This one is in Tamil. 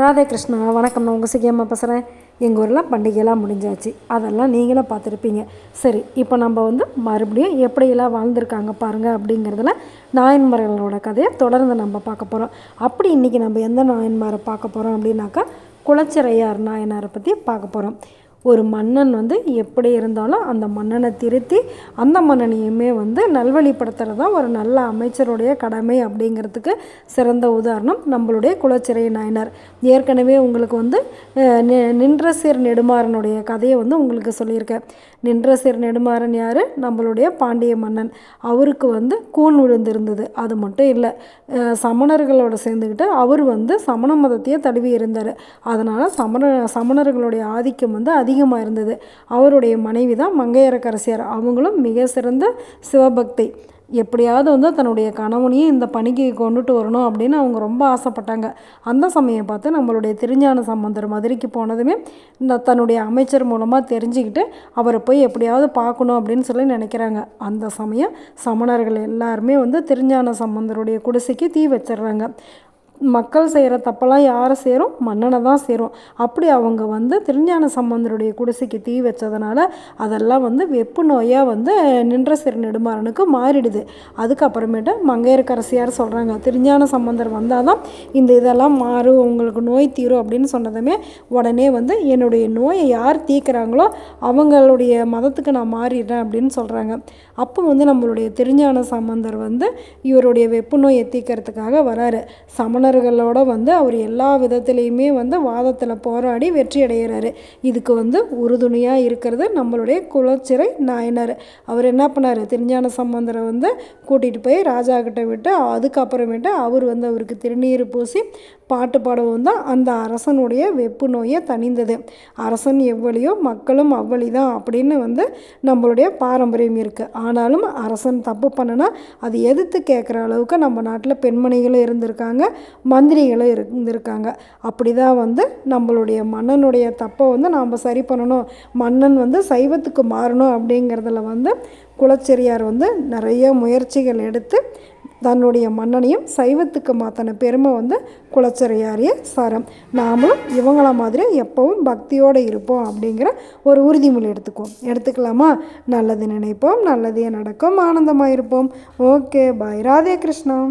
ராதே கிருஷ்ணா வணக்கம். நான் உங்கள் சிக்கியம்மா பேசுகிறேன் எங்கள் ஊரில் பண்டிகையெல்லாம் முடிஞ்சாச்சு. அதெல்லாம் நீங்களும் பார்த்துருப்பீங்க. சரி இப்போ நம்ம வந்து மறுபடியும் எப்படியெல்லாம் வாழ்ந்திருக்காங்க பாருங்கள் அப்படிங்கிறதுல நாயன்மார்களோட கதையை தொடர்ந்து நம்ம பார்க்க போகிறோம் அப்படி இன்றைக்கி நம்ம எந்த நாயன்மாரை பார்க்க போகிறோம் அப்படின்னாக்கா குளச்சிறையார் நாயனாரை பற்றி பார்க்க போகிறோம் ஒரு மன்னன் வந்து எப்படி இருந்தாலும் அந்த மன்னனை திருத்தி அந்த மன்னனையுமே வந்து நல்வழிப்படுத்துறது தான் ஒரு நல்ல அமைச்சருடைய கடமை அப்படிங்கிறதுக்கு சிறந்த உதாரணம் நம்மளுடைய குலச்சிறை நாயனார். ஏற்கனவே உங்களுக்கு வந்து நி- நின்ற சீர் நெடுமாறனுடைய கதையை வந்து உங்களுக்கு சொல்லியிருக்கேன். நின்ற சீர் நெடுமாறன் யார்? நம்மளுடைய பாண்டிய மன்னன். அவருக்கு வந்து கூன் விழுந்திருந்தது. அது மட்டும் இல்லை சமணர்களோட சேர்ந்துக்கிட்டு அவர் வந்து சமண மதத்தையே தழுவி இருந்தார் அதனால் சமண சமணர்களுடைய ஆதிக்கம் வந்து அதிகமாக இருந்தது. அவருடைய மனைவி தான் மங்கையரக்கரசியார். அவங்களும் மிக சிறந்த சிவபக்தி. எப்படியாவது வந்து தன்னுடைய கணவனையும் இந்த பணிக்கு கொண்டுட்டு வரணும் அப்படின்னு அவங்க ரொம்ப ஆசைப்பட்டாங்க. அந்த சமயம் பார்த்து நம்மளுடைய திருஞான சம்பந்தர் மதுரைக்கு போனதுமே இந்த தன்னுடைய அமைச்சர் மூலமாக தெரிஞ்சுக்கிட்டு அவரை போய் எப்படியாவது பார்க்கணும் அப்படின்னு சொல்லி நினைக்கிறாங்க. அந்த சமயம் சமணர்கள் எல்லாருமே வந்து திருஞான சம்பந்தருடைய குடிசைக்கு தீ வச்சிடுறாங்க. மக்கள் செய்கிற தப்பெல்லாம் யாரை சேரும்? மன்னனை தான் சேரும். அப்படி அவங்க வந்து திருஞான சம்பந்தருடைய குடிசைக்கு தீ வச்சதுனால அதெல்லாம் வந்து வெப்பு நோயாக வந்து நின்ற சிறு நெடுமாறனுக்கு மாறிடுது. அதுக்கப்புறமேட்டு மங்கையர்க்கரசியார் சொல்கிறாங்க திருஞான சம்பந்தர் வந்தால் தான் இந்த இதெல்லாம் மாறும் உங்களுக்கு நோய் தீரும் அப்படின்னு சொன்னதுமே உடனே வந்து என்னுடைய நோயை யார் தீர்க்குறாங்களோ அவங்களுடைய மதத்துக்கு நான் மாறிடுறேன் அப்படின்னு சொல்கிறாங்க அப்போ வந்து நம்மளுடைய திருஞான சம்பந்தர் வந்து இவருடைய வெப்பு நோயை தீக்கிறதுக்காக வராரு. சமணர்களோட வந்து அவர் எல்லா விதத்துலேயுமே வந்து வாதத்தில் போராடி வெற்றி அடைகிறாரு இதுக்கு வந்து உறுதுணையாக இருக்கிறது நம்மளுடைய குலச்சிறை நாயனார். அவர் என்ன பண்ணார்? திருஞான சம்பந்தரை வந்து கூட்டிகிட்டு போய் ராஜா கிட்ட விட்டு அதுக்கப்புறமேட்டு அவர் வந்து அவருக்கு திருநீர் பூசி பாட்டு பாடவும் தான் அந்த அரசனுடைய வெப்பு நோயை தணிந்தது. அரசன் எவ்வளியோ மக்களும் அவ்வளி தான் அப்படின்னு வந்து நம்மளுடைய பாரம்பரியம் இருக்குது ஆனாலும் அரசன் தப்பு பண்ணுனா அது எதிர்த்து கேட்குற அளவுக்கு நம்ம நாட்டில் பெண்மணிகளும் இருந்திருக்காங்க. மந்திரிகளும் இருந்திருக்காங்க. அப்படி தான் வந்து நம்மளுடைய மன்னனுடைய தப்பை வந்து நாம் சரி பண்ணணும். மன்னன் வந்து சைவத்துக்கு மாறணும் அப்படிங்கிறதுல வந்து குலச்செரியார் வந்து நிறைய முயற்சிகள் எடுத்து தன்னுடைய மன்னனையும் சைவத்துக்கு மாற்றின பெருமை வந்து குலச்சிறையாரிய சாரம். நாமளும் இவங்கள மாதிரி எப்பவும் பக்தியோடு இருப்போம் அப்படிங்கிற ஒரு உறுதிமொழி எடுத்துக்குவோம். எடுத்துக்கலாமா? நல்லது நினைப்போம் நல்லதே நடக்கும் ஆனந்தமாக இருப்போம் ஓகே பாய். ராதே கிருஷ்ணா.